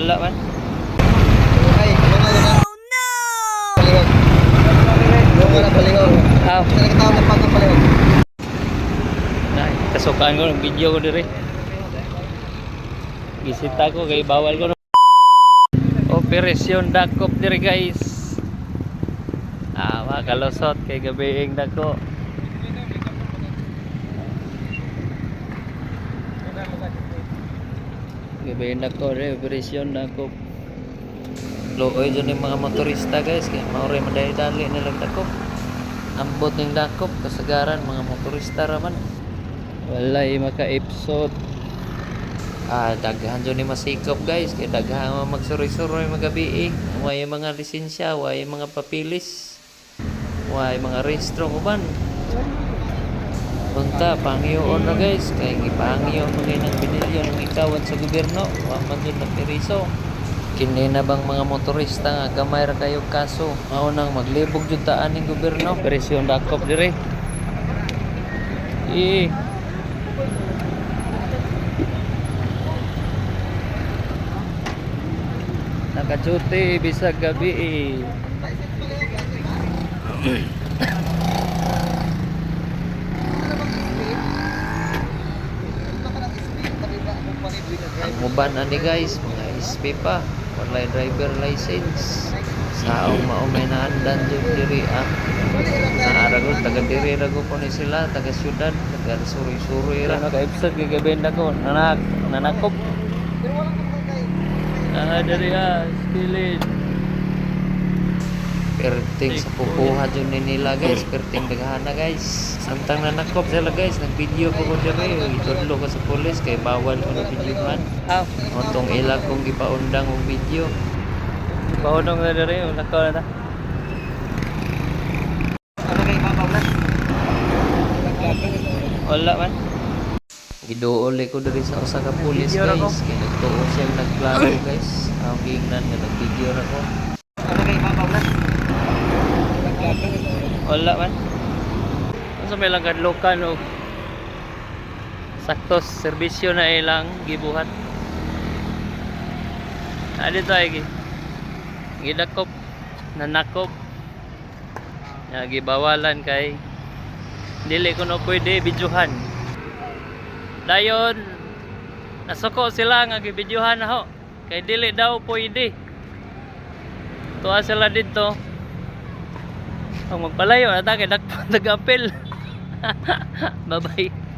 Wala man. Ay, ano na. Ah, Sa nagkatawag ng pagkang paliwag. Ay, kasukaan ko ng video ko dire. Gisita ko kay bawal ko. no. Operasyon Dakop dire guys. Ah, mga kalusot kay gabiing dako. Gabiing dako dire operasyon Dakop. Looy dyan yung mga motorista guys kaya mauri madali-dali nilang dakop. Ambot ng dakop kasagaran mga motorista raman. Wala eh maka-episode. Ah, daghan dyan ni masikop guys. Kaya daghan mga magsuroy-suroy magabi eh. Way mga lisensya, way mga papilis. Way mga rehistro uban. Punta, pangyoon na guys. Kaya ipangyoon mo ngayon ng binilyon ng ikawan sa gobyerno. Wa man dyan na periso. Kini na bang mga motorista nga gamay ra kayo kaso. Mao nang maglibog jud taan ning gobyerno. Presyon dakop dire. Eh, Nakachuti bisag gabi eh. Ang uban ani guys, mga SP pa, wala driver license. Saong maumay na andan jud diri ah. Naarago taga diri rago po ni sila, taga syudad, taga suri-suri ra. Naka episode kay gabenda ko, nanak nanakop. Ah, diri ah, skilid. Perting sa pupuha dyan ni nila guys, perting daghana guys. Samtang nanakop sila guys, nag-video ko ko diri, itudlo ko sa pulis kay bawal ko na videohan. Ah, otong ila kong gipaundang og video. Paundang na diri, nakaw na ta. Ano kay Papa Blas? Wala man. Giduol ko diri sa usa ka pulis guys, kay nagtuo siya nagplano guys. Ang gingnan nga nag-video ra ko. Ano kay Papa Blas? Wala man. Sa may lang kadlokan o saktos serbisyo na ilang gibuhat. Adi to ay gi. Gidakop nanakop. Ya gibawalan kay dili ko no pwede bidyuhan. Dayon nasuko sila nga gibidyohan na ho. Kay dili daw pwede. Tuwa sila dito. Ang magpalayo na ta kay nag- nag-apel. Bye-bye.